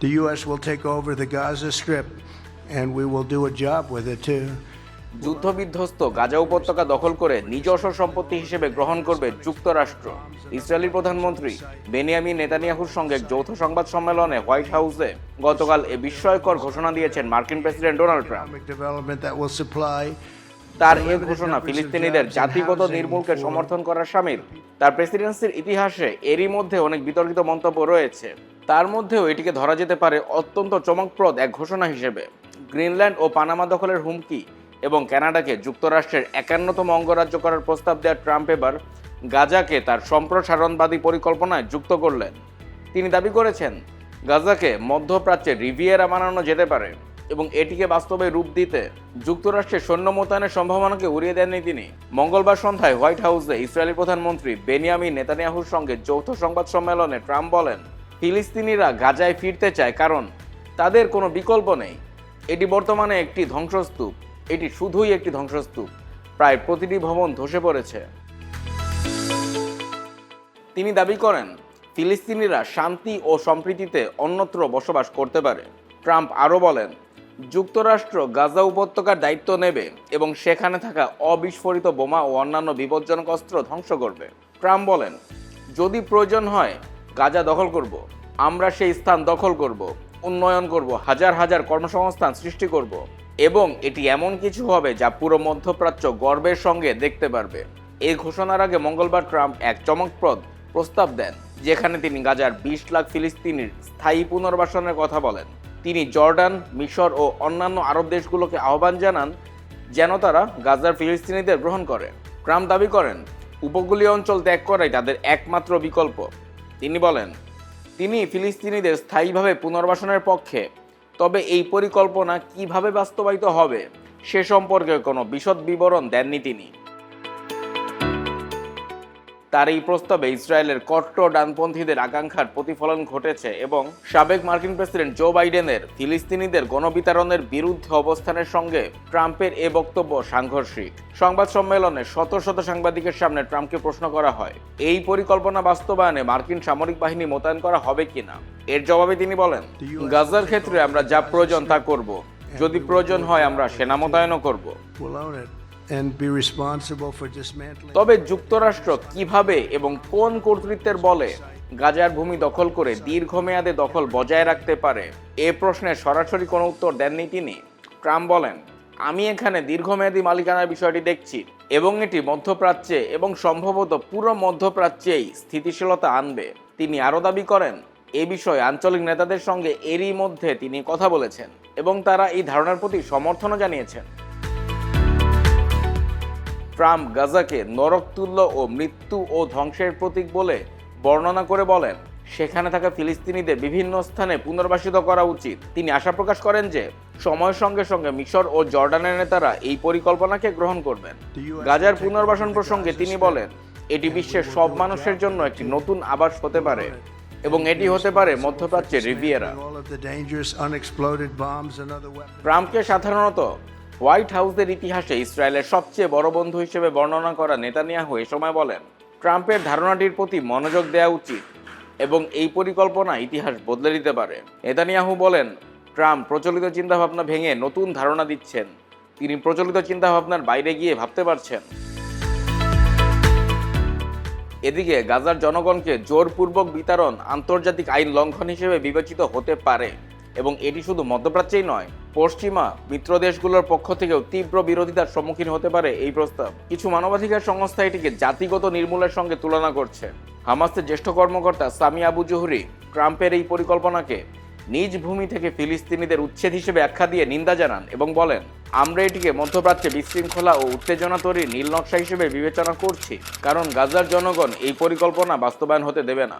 The U.S. will take over the Gaza Strip, and we will do a job with it too. যুদ্ধবিধ্বস্ত গাজা উপত্যকা দখল করে নিজস্ব সম্পত্তি হিসেবে গ্রহণ করবে যুক্তরাষ্ট্র ইসরায়েলি প্রধানমন্ত্রী বেনিয়ামিন নেতানিয়াহুর সঙ্গে যৌথ সংবাদ সম্মেলনে হোয়াইট হাউসে গতকাল এ বিস্ময়কর ঘোষণা দিয়েছেন মার্কিন প্রেসিডেন্ট ডোনাল্ড ট্রাম্প তার এই ঘোষণা ফিলিস্তিনিদের জাতিগত নির্মূলকে সমর্থন করার সামিল তার প্রেসিডেন্সির ইতিহাসে এরই মধ্যে অনেক বিতর্কিত মন্তব্য রয়েছে তার মধ্যেও এটিকে ধরা যেতে পারে অত্যন্ত চমকপ্রদ এক ঘোষণা হিসেবে। গ্রিনল্যান্ড ও পানামা দখলের হুমকি এবং কানাডাকে যুক্তরাষ্ট্রের একান্নতম অঙ্গরাজ্য করার প্রস্তাব দেওয়া ট্রাম্প এবার গাজাকে তার সম্প্রসারণবাদী পরিকল্পনায় যুক্ত করলেন। তিনি দাবি করেছেন, গাজাকে মধ্যপ্রাচ্যে রিভিয়েরা বানানো যেতে পারে এবং এটিকে বাস্তবে রূপ দিতে যুক্তরাষ্ট্রের সৈন্য মোতায়েনের সম্ভাবনাকে উড়িয়ে দেননি তিনি। মঙ্গলবার সন্ধ্যায় হোয়াইট হাউসে ইসরায়েলি প্রধানমন্ত্রী বেনিয়ামিন নেতানিয়াহুর সঙ্গে যৌথ সংবাদ সম্মেলনে ট্রাম্প বলেন ফিলিস্তিনিরা গাজায় ফিরতে চায় কারণ তাদের কোনো বিকল্প নেই। এটি বর্তমানে একটি ধ্বংসস্তূপ। এটি শুধুই একটি ধ্বংসস্তূপ। প্রায় প্রতিটি ভবন ধসে পড়েছে। তিনি দাবি করেন, ফিলিস্তিনিরা শান্তি ও সম্প্রীতিতে অন্যত্র বসবাস করতে পারে। ট্রাম্প আরও বলেন, যুক্তরাষ্ট্র গাজা উপত্যকার দায়িত্ব নেবে এবং সেখানে থাকা অবিস্ফোরিত বোমা ও অন্যান্য বিপজ্জনক অস্ত্র ধ্বংস করবে। ট্রাম্প বলেন, যদি প্রয়োজন হয় গাজা দখল করব, আমরা সেই স্থান দখল করব, উন্নয়ন করব, হাজার হাজার কর্মসংস্থান সৃষ্টি করব এবং এটি এমন কিছু হবে যা পুরো মধ্যপ্রাচ্য গর্বের সঙ্গে দেখতে পারবে। এই ঘোষণার আগে মঙ্গলবার ট্রাম্প এক চমকপ্রদ প্রস্তাব দেন, যেখানে তিনি গাজার বিশ লাখ ফিলিস্তিনির স্থায়ী পুনর্বাসনের কথা বলেন। তিনি জর্ডান, মিশর ও অন্যান্য আরব দেশগুলোকে আহ্বান জানান যেন তারা গাজার ফিলিস্তিনিদের গ্রহণ করে। ট্রাম্প দাবি করেন, উপকূলীয় অঞ্চল ত্যাগ করাই তাদের একমাত্র বিকল্প। তিনি বলেন, তিনি ফিলিস্তিনিদের স্থায়ীভাবে পুনর্বাসনের পক্ষে, তবে এই পরিকল্পনা কীভাবে বাস্তবায়িত হবে সে সম্পর্কে কোনো বিশদ বিবরণ দেননি তিনি। তার এই প্রস্তাবে ইসরায়েলের কট্টর ডানপন্থীদের আকাঙ্ক্ষার প্রতিফলন ঘটেছে এবং সাবেক মার্কিন প্রেসিডেন্ট জো বাইডেনের ফিলিস্তিনিদের গণবিতরণের বিরুদ্ধে অবস্থানের সঙ্গে ট্রাম্পের এ বক্তব্য সাংঘর্ষিক। সংবাদ সম্মেলনে শত শত সাংবাদিকের সামনে ট্রাম্পকে প্রশ্ন করা হয়, এই পরিকল্পনা বাস্তবায়নে মার্কিন সামরিক বাহিনী মোতায়েন করা হবে কিনা? এর জবাবে তিনি বলেন, গাজার ক্ষেত্রে আমরা যা প্রয়োজন তা করব। যদি প্রয়োজন হয় আমরা সেনা মোতায়েনও করব। তবে যুক্তরাষ্ট্র কীভাবে এবং কোন কর্তৃত্বের বলে গাজার ভূমি দখল করে দীর্ঘমেয়াদে দখল বজায় রাখতে পারে, এ প্রশ্নে সরাসরি কোনো উত্তর দেননি তিনি। ট্রাম্প বলেন, আমি এখানে দীর্ঘমেয়াদী মালিকানার বিষয়টি দেখছি এবং এটি মধ্যপ্রাচ্যে এবং সম্ভবত পুরো মধ্যপ্রাচ্যেই স্থিতিশীলতা আনবে। তিনি আরও দাবি করেন, এ বিষয়ে আঞ্চলিক নেতাদের সঙ্গে এরই মধ্যে তিনি কথা বলেছেন এবং তারা এই ধারণার প্রতি সমর্থনও জানিয়েছেন। ট্রাম্প গাজাকে নরকতুল্য ও মৃত্যু ও ধ্বংসের প্রতীক বলে বর্ণনা করে বলেন। সেখানে থাকা ফিলিস্তিনিদের বিভিন্ন স্থানে পুনর্বাসিত করা উচিত। তিনি আশা প্রকাশ করেন যে সময়ের সঙ্গে সঙ্গে মিশর ও জর্ডানের নেতারা এই পরিকল্পনাকে গ্রহণ করবেন। গাজার পুনর্বাসন প্রসঙ্গে তিনি বলেন এটি বিশ্বের সব মানুষের জন্য একটি নতুন আবাস হতে পারে এবং এটি হতে পারে মধ্যপ্রাচ্যের রিভিয়েরা. ট্রাম্পকে সাধারণত হোয়াইট হাউসের ইতিহাসে ইসরায়েলের সবচেয়ে বড় বন্ধু হিসেবে বর্ণনা করা নেতানিয়াহু এ সময় বলেন, ট্রাম্পের ধারণাটির প্রতি মনোযোগ দেওয়া উচিত এবং এই পরিকল্পনা ইতিহাস বদলে দিতে পারে। নেতানিয়াহু বলেন, ট্রাম্প প্রচলিত চিন্তাভাবনা ভেঙে নতুন ধারণা দিচ্ছেন। তিনি প্রচলিত চিন্তাভাবনার বাইরে গিয়ে ভাবতে পারছেন। এদিকে গাজার জনগণকে জোরপূর্বক বিতরণ আন্তর্জাতিক আইন লঙ্ঘন হিসেবে বিবেচিত হতে পারে। এবং এটি শুধু মধ্যপ্রাচ্যেই নয়, পশ্চিমা মিত্র দেশগুলোর পক্ষ থেকেও তীব্র বিরোধিতার সম্মুখীন হতে পারে এই প্রস্তাব। কিছু মানবাধিকার সংস্থা এটিকে জাতিগত নির্মূলের সঙ্গে তুলনা করছে। হামাসের জ্যেষ্ঠ কর্মকর্তা সামি আবু জহুরি ট্রাম্পের এই পরিকল্পনাকে নিজ ভূমি থেকে ফিলিস্তিনিদের উচ্ছেদ হিসেবে আখ্যা দিয়ে নিন্দা জানান এবং বলেন, আমরা এটিকে মধ্যপ্রাচ্যে বিশৃঙ্খলা ও উত্তেজনা তৈরির নীল নকশা হিসেবে বিবেচনা করছি, কারণ গাজার জনগণ এই পরিকল্পনা বাস্তবায়ন হতে দেবে না।